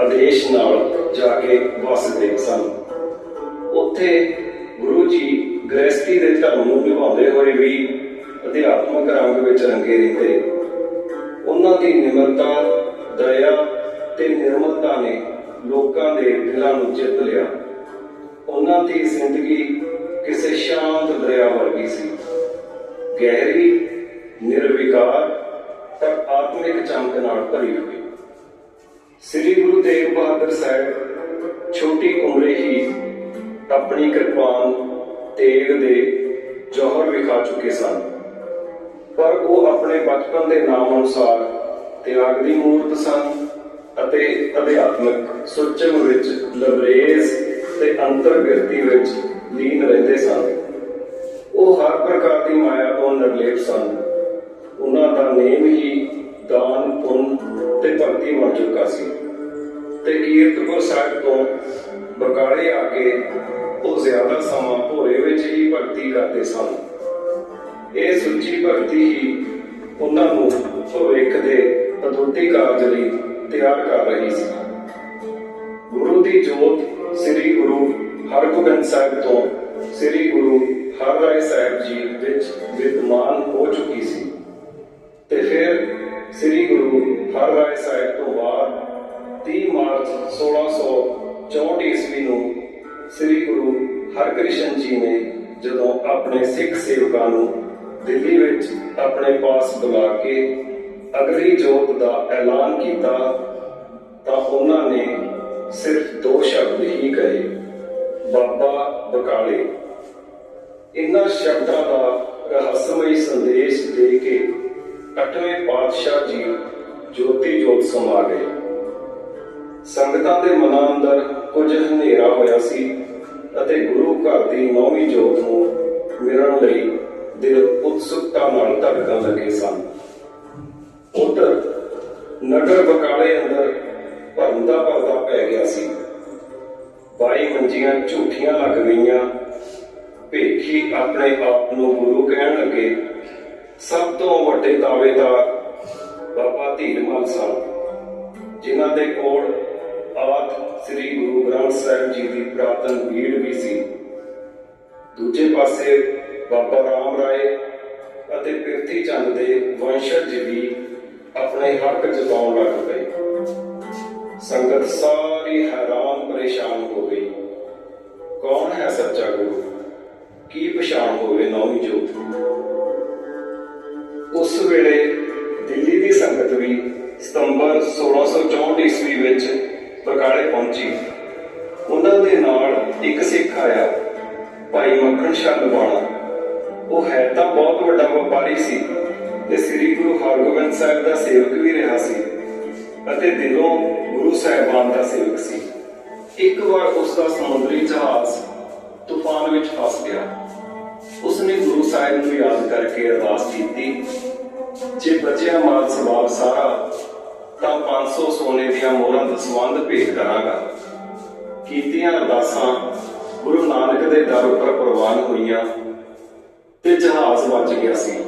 ਆਦੇਸ਼ ਨਾਲ ਜਾ ਕੇ ਵਸਦੇ ਸਨ। ਉੱਥੇ ਗੁਰੂ ਜੀ ਗ੍ਰਸਤੀ ਦੇ ਧਰਮ ਨੂੰ ਨਿਭਾਉਂਦੇ ਹੋਏ ਵੀ ਅਧਿਆਤਮਕ ਰੰਗ ਵਿੱਚ ਰੰਗੇ ਰਹਿੰਦੇ ਉਹਨਾਂ ਦੀ ਨਿਮਰਤਾ, ਦਇਆ ਤੇ ਨਿਰਮਲਤਾ ਨੇ ਲੋਕਾਂ ਦੇ ਦਿਲਾਂ ਨੂੰ ਜਿੱਤ ਲਿਆ। ਉਹਨਾਂ ਦੀ ਜ਼ਿੰਦਗੀ ਕਿਸੇ ਸ਼ਾਂਤ ਦਰਿਆ ਵਰਗੀ ਸੀ। ਗਹਿਰੀ, ਨਿਰਵਿਕਾਰ ਪਰ ਆਤਮਿਕ ਚਮਕ ਨਾਲ ਭਰੀ ਹੋਈ। ਸ੍ਰੀ ਗੁਰੂ ਤੇਗ ਬਹਾਦਰ ਸਾਹਿਬ ਛੋਟੀ ਉਮਰੇ ਹੀ ਆਪਣੀ ਕਿਰਪਾਨ ਤੇਗ ਦੇ ਜੋਹਰ ਵਿਖਾ ਚੁੱਕੇ ਸਨ। ਪਰ ਉਹ ਆਪਣੇ ਬਚਪਨ ਦੇ ਨਾਮ ਅਨੁਸਾਰ ਤਿਆਗ ਦੀ ਮੂਰਤ ਸਨ ਅਤੇ ਅਧਿਆਤਮਿਕ ਸੁਚਮ ਵਿੱਚ ਲਬਰੇਜ਼ ਤੇ ਅੰਤਰਗਤੀ ਵਿੱਚ ਲੀਨ ਰਹਿੰਦੇ ਸਨ। ਉਹ ਹਰ ਪ੍ਰਕਾਰ ਦੀ ਮਾਇਆ ਤੋਂ ਨਿਰਲੇਪ ਸਨ। ਉਹਨਾਂ ਦਾ ਨੇਮ ਹੀ ਦਾਨ ਪੁੰਨ ਤੇ ਭਗਤੀ ਬਣ ਚੁੱਕਾ ਸੀ। ਤੇ ਕੀਰਤਪੁਰ ਸਾਹਿਬ ਤੋਂ ਬਕਾਲੇ ਆ ਕੇ ਉਹ ਜ਼ਿਆਦਾ ਸਮਾਂ ਭੋਰੇ ਵਿੱਚ ਹੀ ਭਗਤੀ ਕਰਦੇ ਸਨ। ਇਹ ਸੁੱਚੀ ਭਗਤੀ ਹੀ ਉਹਨਾਂ ਨੂੰ ਭਵਿੱਖ ਦੇ ਅਦੁੱਤੀ ਕਾਰਜ ਲਈ ਤਿਆਰ ਕਰ ਰਹੀ ਸੀ। ਗੁਰੂ ਦੀ ਜੋਤ ਸ੍ਰੀ ਗੁਰੂ ਹਰਗੋਬਿੰਦ ਸਾਹਿਬ ਤੋਂ ਸ੍ਰੀ ਗੁਰੂ ਹਰਰਾਏ ਸਾਹਿਬ ਜੀ ਵਿੱਚ ਵਿਦਮਾਨ ਹੋ ਚੁੱਕੀ ਸੀ। ਤੇ ਫਿਰ ਸ੍ਰੀ ਗੁਰੂ ਹਰ ਰਾਏ ਸਾਹਿਬ ਤੋਂ ਬਾਅਦ 30 ਮਾਰਚ 1664 ਈਸਵੀ ਨੂੰ ਸ੍ਰੀ ਗੁਰੂ ਹਰਕ੍ਰਿਸ਼ਨ ਜੀ ਨੇ ਜਦੋਂ ਆਪਣੇ ਸਿੱਖ ਸੇਵਕਾਂ ਨੂੰ ਦਿੱਲੀ ਵਿੱਚ ਆਪਣੇ ਪਾਸ ਬੁਲਾ ਕੇ ਅਗਲੀ ਜੋਤ ਦਾ ਐਲਾਨ ਕੀਤਾ, ਤਾਂ ਉਹਨਾਂ ਨੇ ਸਿਰਫ ਦੋ ਸ਼ਬਦ ਹੀ ਕਹੇ, ਬਾਬਾ ਬਕਾਲੇ। ਇਨ੍ਹਾਂ ਸ਼ਬਦਾਂ ਦਾ ਰਹੱਸਮਈ ਸੰਦੇਸ਼ ਦੇ ਕੇ ਅੱਠਵੇਂ ਪਾਤਸ਼ਾਹ ਜੀ ਜੋਤੀ ਜੋਤ ਸਮਾ ਗਏ। ਸੰਗਤਾਂ ਦੇ ਮਨਾਂ ਅੰਦਰ ਕੁਝ ਹਨੇਰਾ ਹੋਇਆ ਸੀ ਅਤੇ ਗੁਰੂ ਘਰ ਦੀ ਨੌਵੀਂ ਜੋਤ ਨੂੰ ਮਿਲਣ ਲਈ ਦਿਲ ਉਤਸੁਕਤਾ ਨਾਲ ਧੜਕਣ ਲੱਗੇ ਸਨ। ਉਧਰ ਨਗਰ ਬਕਾਲੇ ਅੰਦਰ ਭਰਮ ਦਾ ਪੈ ਗਿਆ ਸੀ। ਬਾਈ ਮੰਜੀਆਂ ਝੂਠੀਆਂ ਲੱਗ ਗਈਆਂ। ਭੇਖੀ ਆਪਣੇ ਆਪ ਨੂੰ ਗੁਰੂ ਕਹਿਣ ਲੱਗੇ, ਸਭ ਤੋਂ ਵੱਡੇ ਦਾਅਵੇਦਾਰ ਬਾਬਾ ਧੀਰਮਲ ਸਨ ਜਿਨ੍ਹਾਂ ਦੇ ਕੋਲ ਆਦ ਸ੍ਰੀ ਗੁਰੂ ਗ੍ਰੰਥ ਸਾਹਿਬ ਜੀ ਦੀ ਪ੍ਰਾਤਨ ਭੀੜ ਵੀ ਸੀ। ਦੂਜੇ ਪਾਸੇ ਬਾਬਾ ਰਾਮ ਰਾਏ ਅਤੇ ਪਿਰਥੀ ਚੰਦ ਦੇ ਵੰਸ਼ਜ ਵੀ ਆਪਣੇ ਹੱਕ ਜਤਾਉਣ ਲੱਗ ਪਏ। ਸੰਗਤ ਸਾਰੀ ਹੈਰਾਨ ਪਰੇਸ਼ਾਨ ਹੋ ਗਈ। ਕੌਣ ਹੈ ਸੱਚਾ ਗੁਰੂ? ਕੀ ਪਛਾਣ ਹੋਵੇ ਨੌਵੀਂ ਜੋਤ? ਉਸ ਵੇਲੇ ਦੀ ਸਤੰਬਰ 1664 ਈਸਵੀ ਵਿੱਚ ਬਕਾਲੇ ਪਹੁੰਚੀ। ਉਹਨਾਂ ਦੇ ਨਾਲ ਇੱਕ ਸਿੱਖ ਆਇਆ, ਭਾਈ ਮੱਖਣ ਸ਼ਾਹ ਲਵਾਣਾ ਉਹ ਹੈ ਤਾਂ ਬਹੁਤ ਵੱਡਾ ਵਪਾਰੀ ਸੀ ਤੇ ਸ੍ਰੀ ਗੁਰੂ ਹਰਗੋਬਿੰਦ ਸਾਹਿਬ ਦਾ ਸੇਵਕ ਵੀ ਰਿਹਾ ਸੀ ਅਤੇ ਦਿਲੋਂ ਗੁਰੂ ਸਾਹਿਬਾਨ ਦਾ ਸੇਵਕ ਸੀ। ਇੱਕ ਵਾਰ ਉਸ ਦਾ ਸਮੁੰਦਰੀ ਜਹਾਜ਼ ਤੂਫਾਨ ਵਿੱਚ ਫਸ ਗਿਆ। ਉਸਨੇ ਗੁਰੂ ਸਾਹਿਬ ਨੂੰ ਯਾਦ ਕਰਕੇ ਅਰਦਾਸ ਕੀਤੀ ਜੇ ਬਚਿਆ ਮਾਲ ਸਵਾਬ ਸਾਰਾ, ਤਾਂ 500 ਸੋਨੇ ਦੀਆਂ ਮੋਹਰਾਂ ਦਸਵੰਦ ਭੇਟ ਕਰਾਂਗਾ। ਕੀਤੀਆਂ ਅਰਦਾਸਾਂ ਗੁਰੂ ਨਾਨਕ ਦੇ ਦਰ ਉੱਪਰ ਪ੍ਰਵਾਨ ਹੋਈਆਂ ਤੇ ਜਹਾਜ਼ ਵੱਜ ਗਿਆ ਸੀ।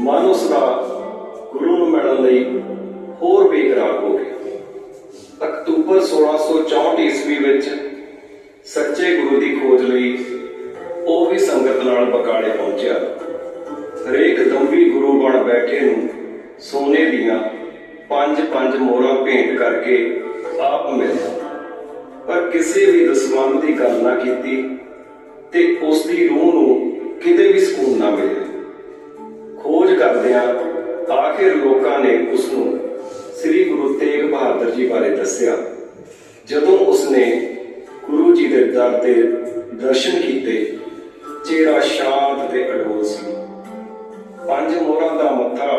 ਮਨ ਉਸ ਦਾ ਗੁਰੂ ਨੂੰ ਮਿਲਣ ਲਈ ਹੋਰ ਬੇਕਰਾਰ ਹੋ ਗਿਆ। ਅਕਤੂਬਰ 1664 ਈਸਵੀ ਵਿੱਚ ਸੱਚੇ ਗੁਰੂ ਦੀ ਖੋਜ ਲਈ ਉਹ ਵੀ ਸੰਗਤ ਨਾਲ ਬਕਾਲੇ ਪਹੁੰਚਿਆ। ਹਰੇਕ ਦੰਬੀ ਗੁਰੂ ਬਣ ਬੈਠੇ ਨੂੰ ਸੋਨੇ ਦੀਆਂ ਪੰਜ ਪੰਜ ਮੋਹਰਾਂ ਭੇਂਟ ਕਰਕੇ ਆਪ ਮਿਲਿਆ ਪਰ ਕਿਸੇ ਵੀ ਦਸਵੰਦ ਦੀ ਗੱਲ ਨਾ ਕੀਤੀ ਤੇ ਉਸ ਦੀ ਰੂਹ ਨੂੰ ਕਿਤੇ ਵੀ ਸਕੂਨ ਨਾ ਮਿਲਿਆ। ਖੋਜ ਕਰਦਿਆਂ ਆਖਿਰ ਲੋਕਾਂ ਨੇ ਉਸ ਨੂੰ ਸ੍ਰੀ ਗੁਰੂ ਤੇਗ ਬਹਾਦਰ ਜੀ ਬਾਰੇ ਦੱਸਿਆ। ਜਦੋਂ ਉਸਨੇ ਗੁਰੂ ਜੀ ਦੇ ਦਰ ਤੇ ਦਰਸ਼ਨ ਕੀਤੇ, ਚਿਹਰਾ ਸ਼ਾਂਤ ਤੇ ਅਡੋਲ ਸੀ। ਪੰਜ ਮੋਹਰਾਂ ਦਾ ਮੱਥਾ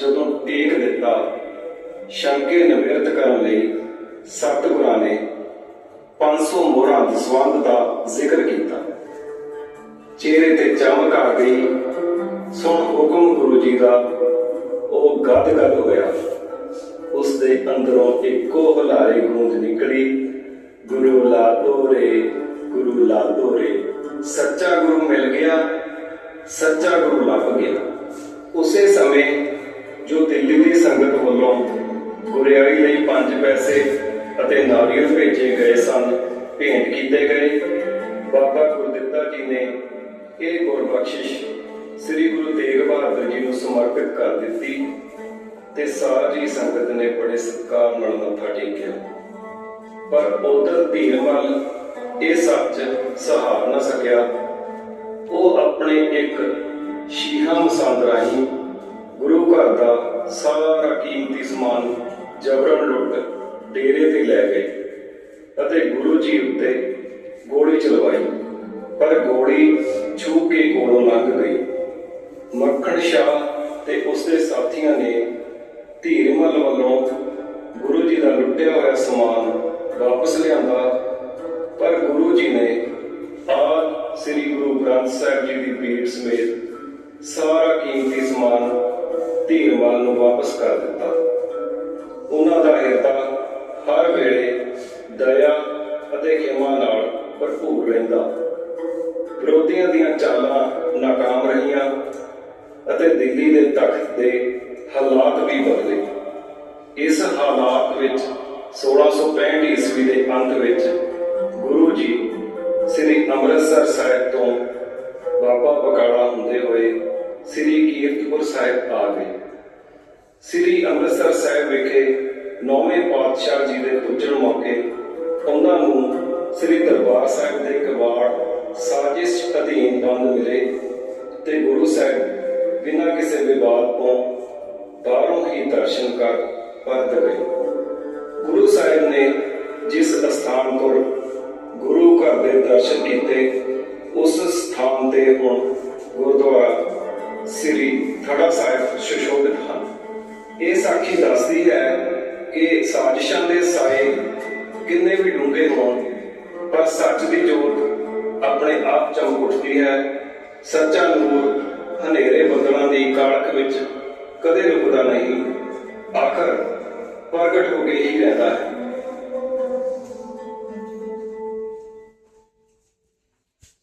ਜਦੋਂ ਟੇਕ ਦਿੱਤਾ, ਸ਼ੰਕੇ ਨਿਵਰਤ ਕਰਨ ਲਈ ਸਤਿਗੁਰਾਂ ਨੇ 500 ਮੋਹਰਾਂ ਦਸਵੰਦ ਦਾ ਜ਼ਿਕਰ ਕੀਤਾ। ਚਿਹਰੇ ਤੇ ਚਮਕ ਆ ਗਈ। ਸੁਣ ਹੁਕਮ ਗੁਰੂ ਜੀ ਦਾ, ਉਹ ਗਦ ਗਦ ਹੋਇਆ। ਉਸ ਦੇ ਅੰਦਰੋਂ ਇੱਕੋ ਹਲਾਰੇ ਗੂੰਜ ਨਿਕਲੀ, ਗੁਰੂ ਲਾ ਤੋਰੇ। ਭੇਂਟ ਕੀਤੇ ਗਏ। ਬਾਬਾ ਗੁਰਦਿੱਤਾ ਜੀ ਨੇ ਇਹ ਗੁਰਬਖਸ਼ਿਸ਼ ਸ੍ਰੀ ਗੁਰੂ ਤੇਗ ਬਹਾਦਰ ਜੀ ਨੂੰ ਸਮਰਪਿਤ ਕਰ ਦਿੱਤੀ ਤੇ ਸਾਰੀ ਸੰਗਤ ਨੇ ਬੜੇ ਸਤਿਕਾਰ ਨਾਲ ਮੱਥਾ ਟੇਕਿਆ। ਪਰ ਉਧਰ ਧੀਰਮਲ ਇਹ ਸੱਚ ਸਹਾਰ ਨਾ ਸਕਿਆ। ਉਹ ਆਪਣੇ ਇੱਕ ਸ਼ੀਹਾ ਮਸੰਦ ਰਾਹੀਂ ਗੁਰੂ ਘਰ ਦਾ ਸਾਰਾ ਕੀਮਤੀ ਸਮਾਨ ਜਬਰਨ ਲੁੱਟ ਡੇਰੇ ਤੇ ਲੈ ਗਏ। ਅਤੇ ਗੁਰੂ ਜੀ ਉੱਤੇ ਗੋਲੀ ਚਲਵਾਈ, ਪਰ ਗੋਲੀ ਛੂ ਕੇ ਕੋਲੋਂ ਲੰਘ ਗਈ। ਮੱਖਣ ਸ਼ਾਹ ਤੇ ਉਸਦੇ ਸਾਥੀਆਂ ਨੇ ਧੀਰਮਲ ਵੱਲੋਂ ਗੁਰੂ ਜੀ ਦਾ ਲੁੱਟਿਆ ਹੋਇਆ ਸਮਾਨ ਵਾਪਸ ਲਿਆਂਦਾ, ਪਰ ਗੁਰੂ ਜੀ ਨੇ ਆਦ ਸ੍ਰੀ ਗੁਰੂ ਗ੍ਰੰਥ ਸਾਹਿਬ ਜੀ ਦੀ ਪੀੜ ਸਮੇਤ ਸਾਰਾ ਕੀਮਤੀ ਸਮਾਨ ਧੀਰਮਲ ਨੂੰ ਵਾਪਸ ਕਰ ਦਿੱਤਾ। ਉਹਨਾਂ ਦਾ ਹਿਰਦਾ ਹਰ ਵੇਲੇ ਦਇਆ ਰਹਿੰਦਾ ਵਿਰੋਧੀਆਂ ਦੀਆਂ ਚਾਲਾਂ ਨਾਕਾਮ ਰਹੀਆਂ ਅਤੇ ਦਿੱਲੀ ਦੇ ਤਖਤ ਦੇ ਹਾਲਾਤ ਵੀ ਬਦਲੇ। ਇਸ ਹਾਲਾਤ ਵਿੱਚ 1665 ਈਸਵੀ ਦੇ ਅੰਤ ਵਿੱਚ ਗੁਰੂ ਜੀ ਸ੍ਰੀ ਅੰਮ੍ਰਿਤਸਰ ਸਾਹਿਬ ਤੋਂ ਬਾਬਾ ਬਕਾਲਾ ਹੁੰਦੇ ਹੋਏ ਸ੍ਰੀ ਕੀਰਤਪੁਰ ਸਾਹਿਬ ਆ ਗਏ। ਸ੍ਰੀ ਅੰਮ੍ਰਿਤਸਰ ਸਾਹਿਬ ਵਿਖੇ ਨੌਵੇਂ ਪਾਤਸ਼ਾਹ ਜੀ ਦੇ ਪੁੱਜਣ ਮੌਕੇ ਉਹਨਾਂ ਨੂੰ ਸ੍ਰੀ ਦਰਬਾਰ ਸਾਹਿਬ ਦੇ ਕਵਾੜ ਸਾਜ਼ਿਸ਼ ਅਧੀਨ ਬੰਦ ਮਿਲੇ ਤੇ ਗੁਰੂ ਸਾਹਿਬ ਬਿਨਾਂ ਕਿਸੇ ਵਿਵਾਦ ਤੋਂ ਬਾਹਰੋਂ ਹੀ ਦਰਸ਼ਨ ਕਰ ਪਰਤ ਗਏ। ਗੁਰੂ ਸਾਹਿਬ ਨੇ ਜਿਸ ਸਥਾਨ ਤੋਂ ਗੁਰੂ ਘਰ ਦੇ ਦਰਸ਼ਨ ਕੀਤੇ, ਉਸ ਸਥਾਨ ਤੇ ਹੁਣ ਗੁਰਦੁਆਰਾ ਸ੍ਰੀ ਥੜਾ ਸਾਹਿਬ ਸੁਸ਼ੋਭਿਤ ਹਨ। ਇਹ ਸਾਖੀ ਦੱਸਦੀ ਹੈ ਕਿ ਸਾਜ਼ਿਸ਼ਾਂ ਦੇ ਸਾਏ ਸੱਚਾ ਨੂਰ ਹਨੇਰੇ ਬੱਦਲਾਂ ਦੀ ਕਾਲਖ ਵਿੱਚ ਕਦੇ ਰੁਕਦਾ ਨਹੀਂ। ਆਖਰ ਪ੍ਰਗਟ ਹੋ ਕੇ ਹੀ ਰਹਿੰਦਾ ਹੈ।